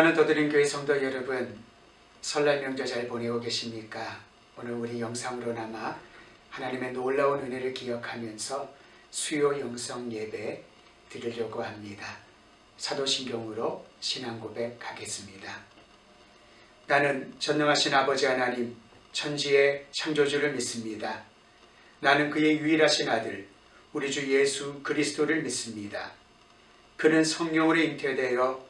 사랑하는 더드림 교회 성도 여러분, 설날 명절 잘 보내고 계십니까? 오늘 우리 영상으로나마 하나님의 놀라운 은혜를 기억하면서 수요 영성 예배 드리려고 합니다. 사도신경으로 신앙 고백하겠습니다. 나는 전능하신 아버지 하나님, 천지의 창조주를 믿습니다. 나는 그의 유일하신 아들, 우리 주 예수 그리스도를 믿습니다. 그는 성령으로 잉태되어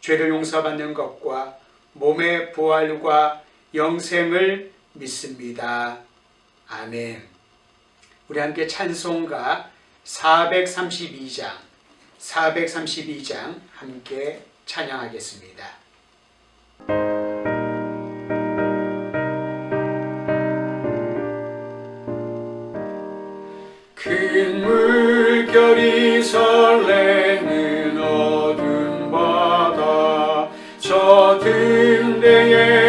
죄를 용서받는 것과 몸의 부활과 영생을 믿습니다. 아멘. 우리 함께 찬송가 432장, 432장 함께 찬양하겠습니다. 큰 물결이 설레 Yeah.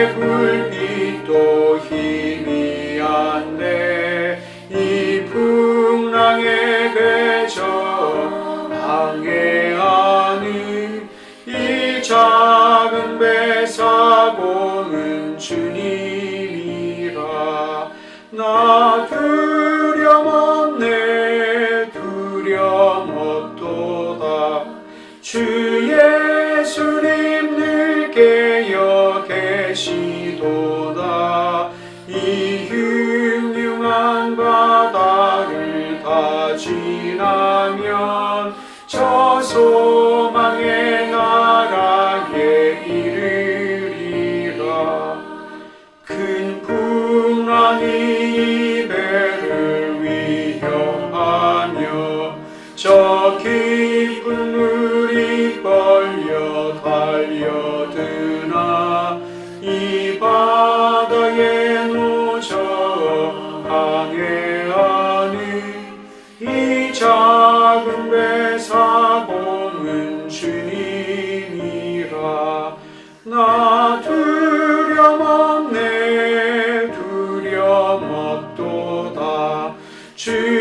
주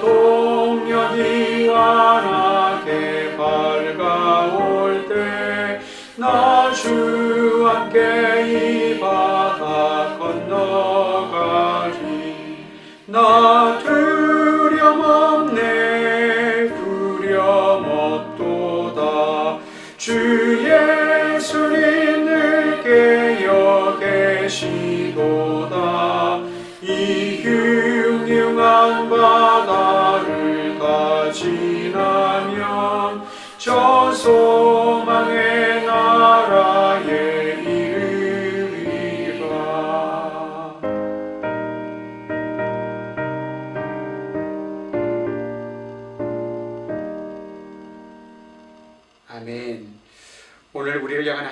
동력이 환하게 밝아올 때 나 주 함께 이 바다 건너가리. 나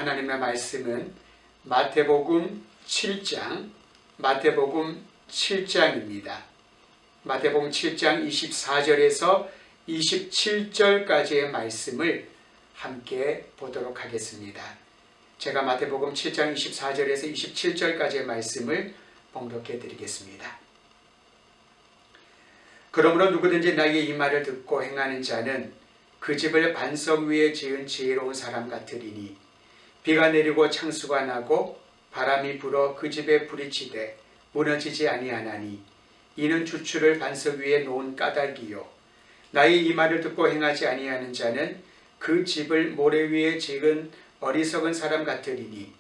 하나님의 말씀은 마태복음 7장, 마태복음 7장입니다. 마태복음 7장 24절에서 27절까지의 말씀을 함께 보도록 하겠습니다. 제가 마태복음 7장 24절에서 27절까지의 말씀을 봉독해 드리겠습니다. 그러므로 누구든지 나의 이 말을 듣고 행하는 자는 그 집을 반석 위에 지은 지혜로운 사람 같으리니 비가 내리고 창수가 나고 바람이 불어 그 집에 치되 무너지지 아니하나니 이는 주추를 반석 위에 놓은 까닭이요 나의 이 말을 듣고 행하지 아니하는 자는 그 집을 모래 위에 지은 어리석은 사람 같으리니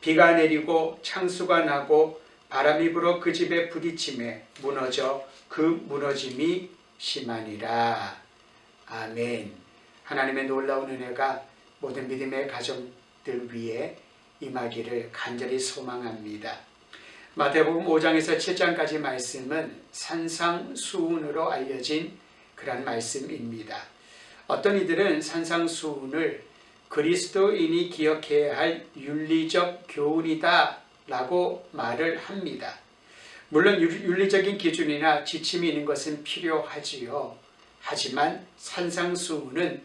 비가 내리고 창수가 나고 바람이 불어 그 집에 부딪힘에 무너져 그 무너짐이 심하니라. 아멘. 하나님의 놀라운 은혜가 모든 믿음의 가정 들 위에 임하기를 간절히 소망합니다. 마태복음 5장에서 7장까지 말씀은 산상수훈으로 알려진 그런 말씀입니다. 어떤 이들은 산상수훈을 그리스도인이 기억해야 할 윤리적 교훈이다 라고 말을 합니다. 물론 윤리적인 기준이나 지침이 있는 것은 필요하지요. 하지만 산상수훈은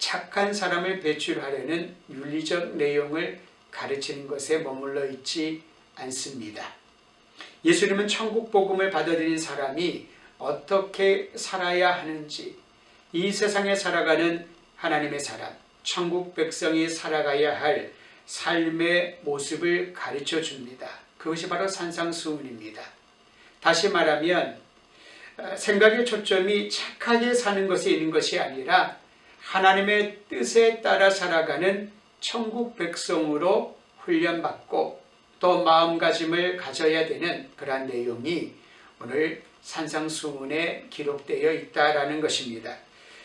착한 사람을 배출하려는 윤리적 내용을 가르치는 것에 머물러 있지 않습니다. 예수님은 천국 복음을 받아들인 사람이 어떻게 살아야 하는지 이 세상에 살아가는 하나님의 사람, 천국 백성이 살아가야 할 삶의 모습을 가르쳐 줍니다. 그것이 바로 산상수훈입니다. 다시 말하면 어, 생각의 초점이 착하게 사는 것에 있는 것이 아니라 하나님의 뜻에 따라 살아가는 천국 백성으로 훈련받고 또 마음가짐을 가져야 되는 그러한 내용이 오늘 산상수문에 기록되어 있다라는 것입니다.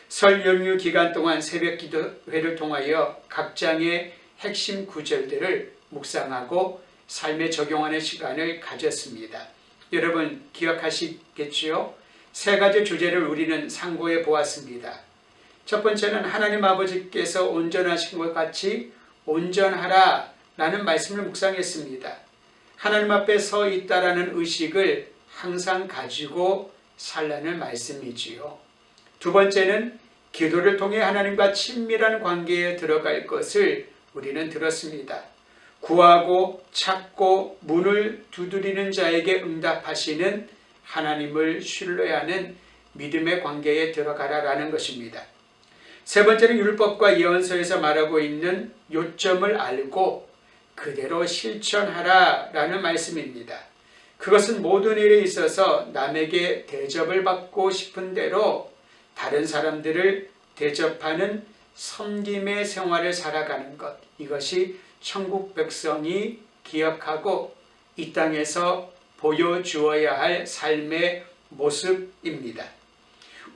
설 연휴 기간 동안 새벽 기도회를 통하여 각 장의 핵심 구절들을 묵상하고 삶에 적용하는 시간을 가졌습니다. 여러분 기억하시겠지요? 세 가지 주제를 우리는 상고해 보았습니다. 첫 번째는 하나님 아버지께서 온전하신 것 같이 온전하라 라는 말씀을 묵상했습니다. 하나님 앞에 서 있다라는 의식을 항상 가지고 살라는 말씀이지요. 두 번째는 기도를 통해 하나님과 친밀한 관계에 들어갈 것을 우리는 들었습니다. 구하고 찾고 문을 두드리는 자에게 응답하시는 하나님을 신뢰하는 믿음의 관계에 들어가라라는 것입니다. 세 번째는 율법과 예언서에서 말하고 있는 요점을 알고 그대로 실천하라 라는 말씀입니다. 그것은 모든 일에 있어서 남에게 대접을 받고 싶은 대로 다른 사람들을 대접하는 섬김의 생활을 살아가는 것. 이것이 천국 백성이 기억하고 이 땅에서 보여주어야 할 삶의 모습입니다.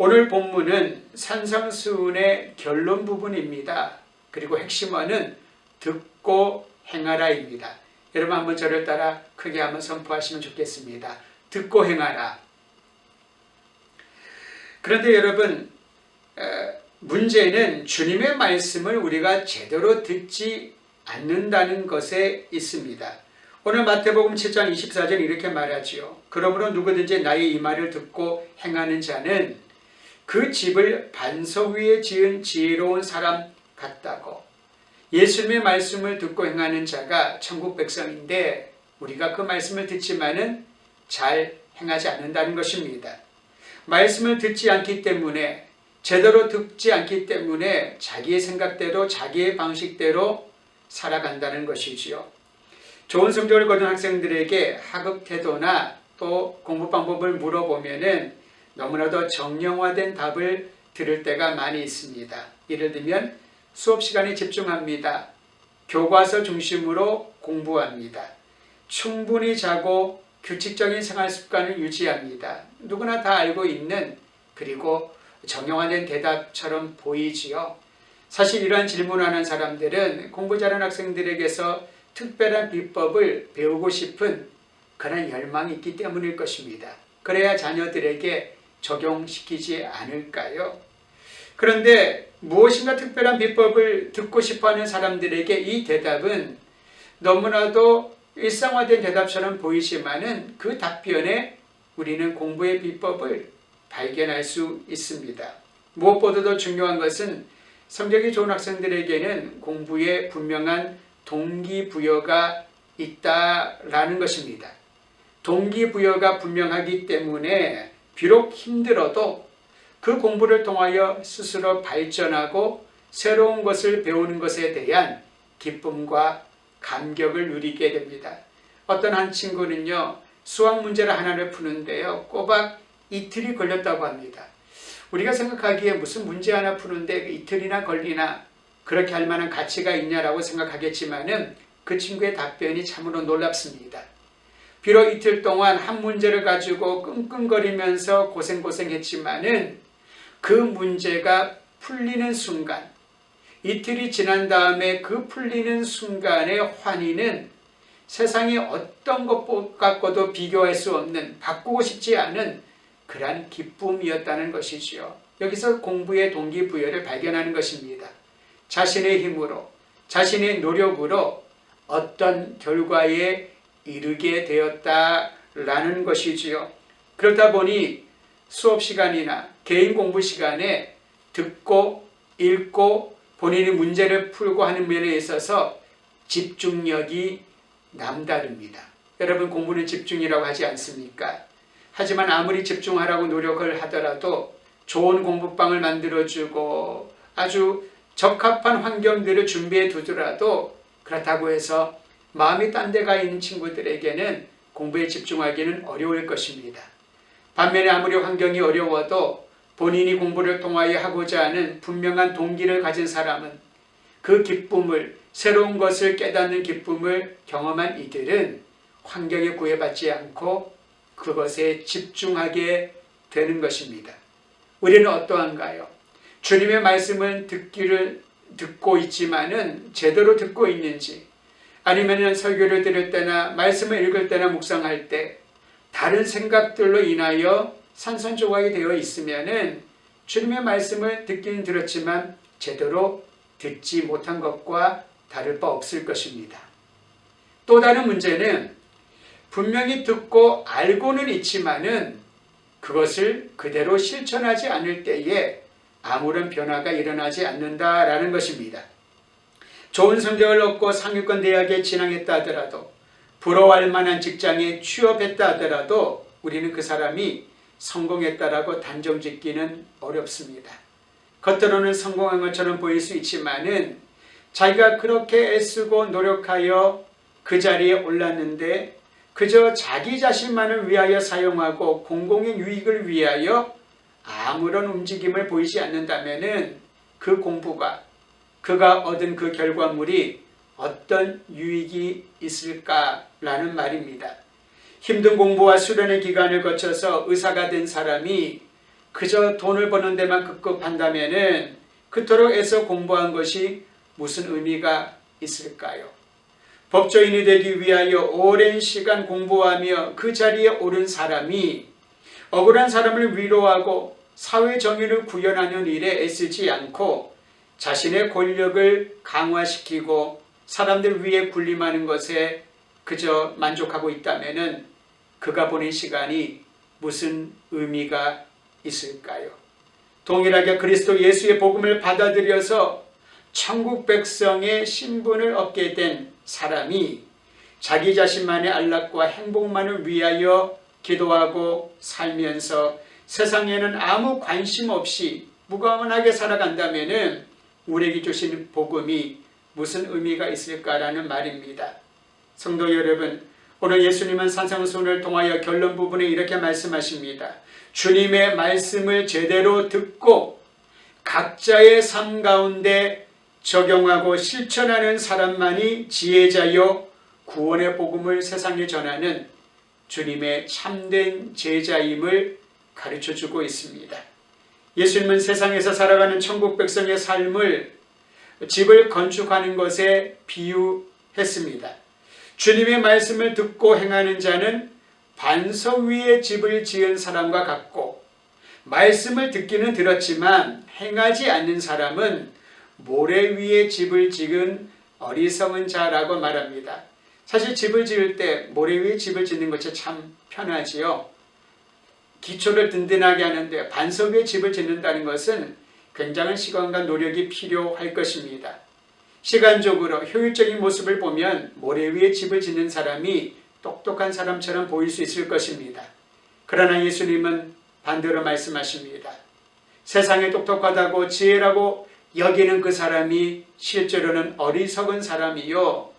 오늘 본문은 산상수훈의 결론 부분입니다. 그리고 핵심어는 듣고 행하라입니다. 여러분 한번 저를 따라 크게 한번 선포하시면 좋겠습니다. 듣고 행하라. 그런데 여러분 문제는 주님의 말씀을 우리가 제대로 듣지 않는다는 것에 있습니다. 오늘 마태복음 7장 24절 이렇게 말하지요. 그러므로 누구든지 나의 이 말을 듣고 행하는 자는 그 집을 반석 위에 지은 지혜로운 사람 같다고. 예수님의 말씀을 듣고 행하는 자가 천국 백성인데 우리가 그 말씀을 듣지만은 잘 행하지 않는다는 것입니다. 말씀을 듣지 않기 때문에 제대로 듣지 않기 때문에 자기의 생각대로 자기의 방식대로 살아간다는 것이지요. 좋은 성적을 거둔 학생들에게 학업 태도나 또 공부 방법을 물어보면은 너무나도 정형화된 답을 들을 때가 많이 있습니다. 예를 들면 수업 시간에 집중합니다. 교과서 중심으로 공부합니다. 충분히 자고 규칙적인 생활 습관을 유지합니다. 누구나 다 알고 있는 그리고 정형화된 대답처럼 보이지요. 사실 이러한 질문하는 사람들은 공부 잘하는 학생들에게서 특별한 비법을 배우고 싶은 그런 열망이 있기 때문일 것입니다. 그래야 자녀들에게 적용시키지 않을까요? 그런데 무엇인가 특별한 비법을 듣고 싶어 하는 사람들에게 이 대답은 너무나도 일상화된 대답처럼 보이지만은 그 답변에 우리는 공부의 비법을 발견할 수 있습니다. 무엇보다도 중요한 것은 성적이 좋은 학생들에게는 공부에 분명한 동기부여가 있다라는 것입니다. 동기부여가 분명하기 때문에 비록 힘들어도 그 공부를 통하여 스스로 발전하고 새로운 것을 배우는 것에 대한 기쁨과 감격을 누리게 됩니다. 어떤 한 친구는요, 수학 문제를 하나를 푸는데요, 꼬박 이틀이 걸렸다고 합니다. 우리가 생각하기에 무슨 문제 하나 푸는데 이틀이나 걸리나 그렇게 할 만한 가치가 있냐라고 생각하겠지만은 그 친구의 답변이 참으로 놀랍습니다. 비록 이틀 동안 한 문제를 가지고 끙끙거리면서 고생고생했지만은 그 문제가 풀리는 순간, 이틀이 지난 다음에 그 풀리는 순간의 환희는 세상의 어떤 것 갖고도 비교할 수 없는 바꾸고 싶지 않은 그러한 기쁨이었다는 것이지요. 여기서 공부의 동기부여를 발견하는 것입니다. 자신의 힘으로, 자신의 노력으로 어떤 결과에 이르게 되었다라는 것이지요. 그러다 보니 수업 시간이나 개인 공부 시간에 듣고 읽고 본인이 문제를 풀고 하는 면에 있어서 집중력이 남다릅니다. 여러분 공부는 집중이라고 하지 않습니까? 하지만 아무리 집중하라고 노력을 하더라도 좋은 공부방을 만들어주고 아주 적합한 환경들을 준비해 두더라도 그렇다고 해서 마음이 딴 데 가 있는 친구들에게는 공부에 집중하기는 어려울 것입니다. 반면에 아무리 환경이 어려워도 본인이 공부를 통하여 하고자 하는 분명한 동기를 가진 사람은 그 기쁨을 새로운 것을 깨닫는 기쁨을 경험한 이들은 환경에 구애받지 않고 그것에 집중하게 되는 것입니다. 우리는 어떠한가요? 주님의 말씀을 듣기를 듣고 있지만은 제대로 듣고 있는지 아니면 설교를 들을 때나 말씀을 읽을 때나 묵상할 때 다른 생각들로 인하여 산산조각이 되어 있으면은 주님의 말씀을 듣기는 들었지만 제대로 듣지 못한 것과 다를 바 없을 것입니다. 또 다른 문제는 분명히 듣고 알고는 있지만은 그것을 그대로 실천하지 않을 때에 아무런 변화가 일어나지 않는다라는 것입니다. 좋은 성적을 얻고 상위권 대학에 진학했다 하더라도 부러워할 만한 직장에 취업했다 하더라도 우리는 그 사람이 성공했다라고 단정 짓기는 어렵습니다. 겉으로는 성공한 것처럼 보일 수 있지만은 자기가 그렇게 애쓰고 노력하여 그 자리에 올랐는데 그저 자기 자신만을 위하여 사용하고 공공의 유익을 위하여 아무런 움직임을 보이지 않는다면은 그 공부가 그가 얻은 그 결과물이 어떤 유익이 있을까라는 말입니다. 힘든 공부와 수련의 기간을 거쳐서 의사가 된 사람이 그저 돈을 버는 데만 급급한다면은 그토록 애써 공부한 것이 무슨 의미가 있을까요? 법조인이 되기 위하여 오랜 시간 공부하며 그 자리에 오른 사람이 억울한 사람을 위로하고 사회 정의를 구현하는 일에 애쓰지 않고 자신의 권력을 강화시키고 사람들 위에 군림하는 것에 그저 만족하고 있다면은 그가 보낸 시간이 무슨 의미가 있을까요? 동일하게 그리스도 예수의 복음을 받아들여서 천국 백성의 신분을 얻게 된 사람이 자기 자신만의 안락과 행복만을 위하여 기도하고 살면서 세상에는 아무 관심 없이 무관하게 살아간다면은 우리에게 주신 복음이 무슨 의미가 있을까라는 말입니다. 성도 여러분, 오늘 예수님은 산상순을 통하여 결론 부분에 이렇게 말씀하십니다. 주님의 말씀을 제대로 듣고 각자의 삶 가운데 적용하고 실천하는 사람만이 지혜자요 구원의 복음을 세상에 전하는 주님의 참된 제자임을 가르쳐 주고 있습니다. 예수님은 세상에서 살아가는 천국 백성의 삶을 집을 건축하는 것에 비유했습니다. 주님의 말씀을 듣고 행하는 자는 반석 위에 집을 지은 사람과 같고 말씀을 듣기는 들었지만 행하지 않는 사람은 모래 위에 집을 지은 어리석은 자라고 말합니다. 사실 집을 지을 때 모래 위에 집을 짓는 것이 참 편하지요. 기초를 든든하게 하는데 반석 위에 집을 짓는다는 것은 굉장한 시간과 노력이 필요할 것입니다. 시간적으로 효율적인 모습을 보면 모래 위에 집을 짓는 사람이 똑똑한 사람처럼 보일 수 있을 것입니다. 그러나 예수님은 반대로 말씀하십니다. 세상에 똑똑하다고 지혜라고 여기는 그 사람이 실제로는 어리석은 사람이요.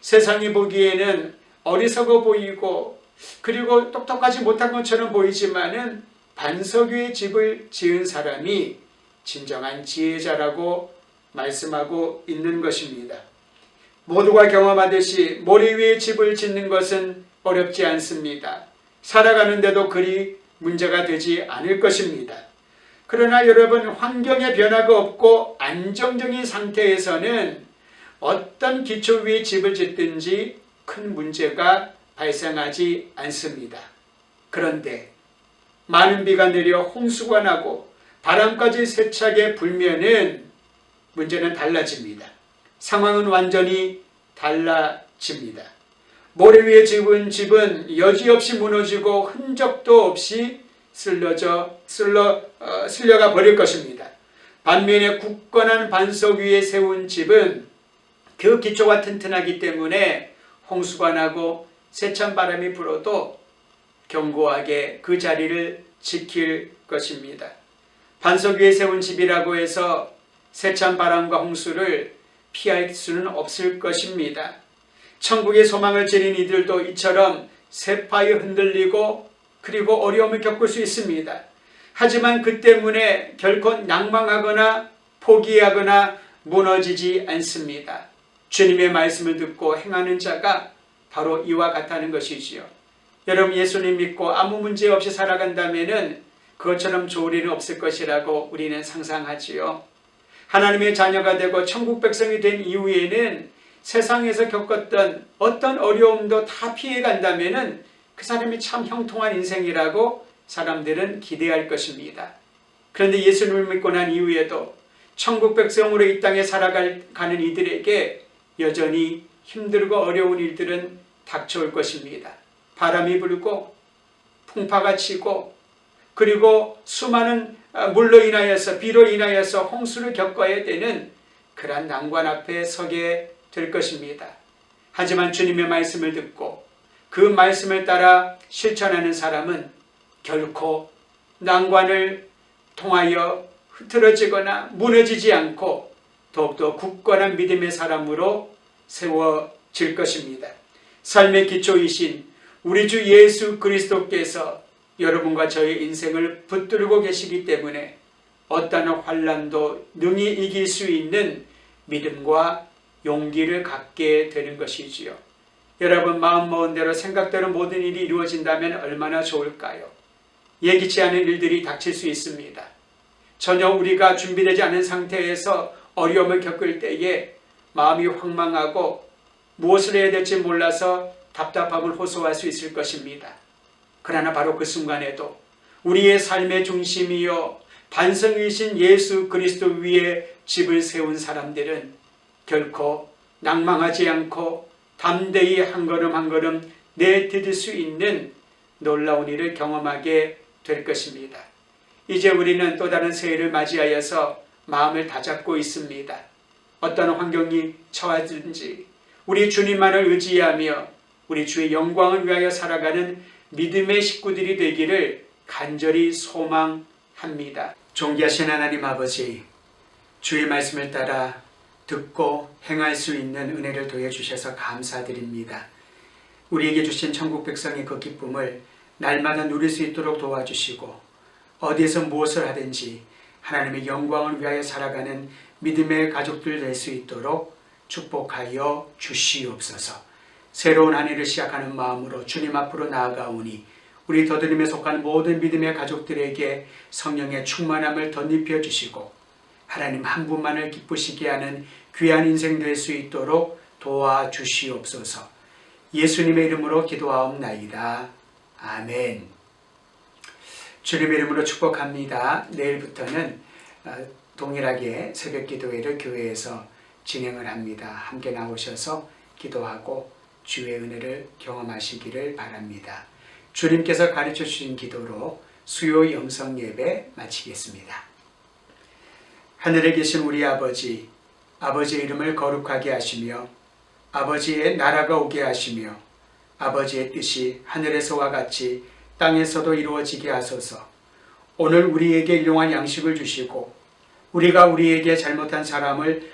세상이 보기에는 어리석어 보이고 그리고 똑똑하지 못한 것처럼 보이지만은 반석 위에 집을 지은 사람이 진정한 지혜자라고 말씀하고 있는 것입니다. 모두가 경험하듯이 모래 위에 집을 짓는 것은 어렵지 않습니다. 살아가는데도 그리 문제가 되지 않을 것입니다. 그러나 여러분 환경의 변화가 없고 안정적인 상태에서는 어떤 기초 위에 집을 짓든지 큰 문제가 발생하지 않습니다. 그런데 많은 비가 내려 홍수가 나고 바람까지 세차게 불면은 문제는 달라집니다. 상황은 완전히 달라집니다. 모래 위에 집은 집은 여지없이 무너지고 흔적도 없이 쓸려져 쓸러 어, 쓸려가 버릴 것입니다. 반면에 굳건한 반석 위에 세운 집은 그 기초가 튼튼하기 때문에 홍수가 나고 세찬 바람이 불어도 견고하게 그 자리를 지킬 것입니다. 반석 위에 세운 집이라고 해서 세찬 바람과 홍수를 피할 수는 없을 것입니다. 천국의 소망을 지닌 이들도 이처럼 세파에 흔들리고 그리고 어려움을 겪을 수 있습니다. 하지만 그 때문에 결코 낭망하거나 포기하거나 무너지지 않습니다. 주님의 말씀을 듣고 행하는 자가 바로 이와 같다는 것이지요. 여러분 예수님 믿고 아무 문제 없이 살아간다면은 그것처럼 좋을 일은 없을 것이라고 우리는 상상하지요. 하나님의 자녀가 되고 천국 백성이 된 이후에는 세상에서 겪었던 어떤 어려움도 다 피해 간다면은 그 사람이 참 형통한 인생이라고 사람들은 기대할 것입니다. 그런데 예수님을 믿고 난 이후에도 천국 백성으로 이 땅에 살아가는 이들에게 여전히 힘들고 어려운 일들은 닥쳐올 것입니다. 바람이 불고 풍파가 치고 그리고 수많은 아, 물로 인하여서 비로 인하여서 홍수를 겪어야 되는 그러한 난관 앞에 서게 될 것입니다. 하지만 주님의 말씀을 듣고 그 말씀을 따라 실천하는 사람은 결코 난관을 통하여 흐트러지거나 무너지지 않고 더욱더 굳건한 믿음의 사람으로 세워질 것입니다. 삶의 기초이신 우리 주 예수 그리스도께서 여러분과 저의 인생을 붙들고 계시기 때문에 어떠한 환란도 능히 이길 수 있는 믿음과 용기를 갖게 되는 것이지요. 여러분 마음 먹은 대로 생각대로 모든 일이 이루어진다면 얼마나 좋을까요? 예기치 않은 일들이 닥칠 수 있습니다. 전혀 우리가 준비되지 않은 상태에서 어려움을 겪을 때에 마음이 황망하고 무엇을 해야 될지 몰라서 답답함을 호소할 수 있을 것입니다. 그러나 바로 그 순간에도 우리의 삶의 중심이요 반성이신 예수 그리스도 위에 집을 세운 사람들은 결코 낭망하지 않고 담대히 한 걸음 한 걸음 내디딜 수 있는 놀라운 일을 경험하게 될 것입니다. 이제 우리는 또 다른 새해를 맞이하여서 마음을 다잡고 있습니다. 어떤 환경이 처하든지 우리 주님만을 의지하며 우리 주의 영광을 위하여 살아가는 믿음의 식구들이 되기를 간절히 소망합니다. 존귀하신 하나님 아버지, 주의 말씀을 따라 듣고 행할 수 있는 은혜를 더해 주셔서 감사드립니다. 우리에게 주신 천국 백성의 그 기쁨을 날마다 누릴 수 있도록 도와주시고 어디에서 무엇을 하든지 하나님의 영광을 위하여 살아가는 믿음의 가족들 될 수 있도록 축복하여 주시옵소서. 새로운 한 해를 시작하는 마음으로 주님 앞으로 나아가오니 우리 더드림에 속한 모든 믿음의 가족들에게 성령의 충만함을 덧입혀 주시고 하나님 한 분만을 기쁘시게 하는 귀한 인생 될 수 있도록 도와주시옵소서. 예수님의 이름으로 기도하옵나이다. 아멘. 주님의 이름으로 축복합니다. 내일부터는 어, 동일하게 새벽 기도회를 교회에서 진행을 합니다. 함께 나오셔서 기도하고 주의 은혜를 경험하시기를 바랍니다. 주님께서 가르쳐 주신 기도로 수요 영성 예배 마치겠습니다. 하늘에 계신 우리 아버지, 아버지의 이름을 거룩하게 하시며 아버지의 나라가 오게 하시며 아버지의 뜻이 하늘에서와 같이 땅에서도 이루어지게 하소서. 오늘 우리에게 일용할 양식을 주시고 우리가 우리에게 잘못한 사람을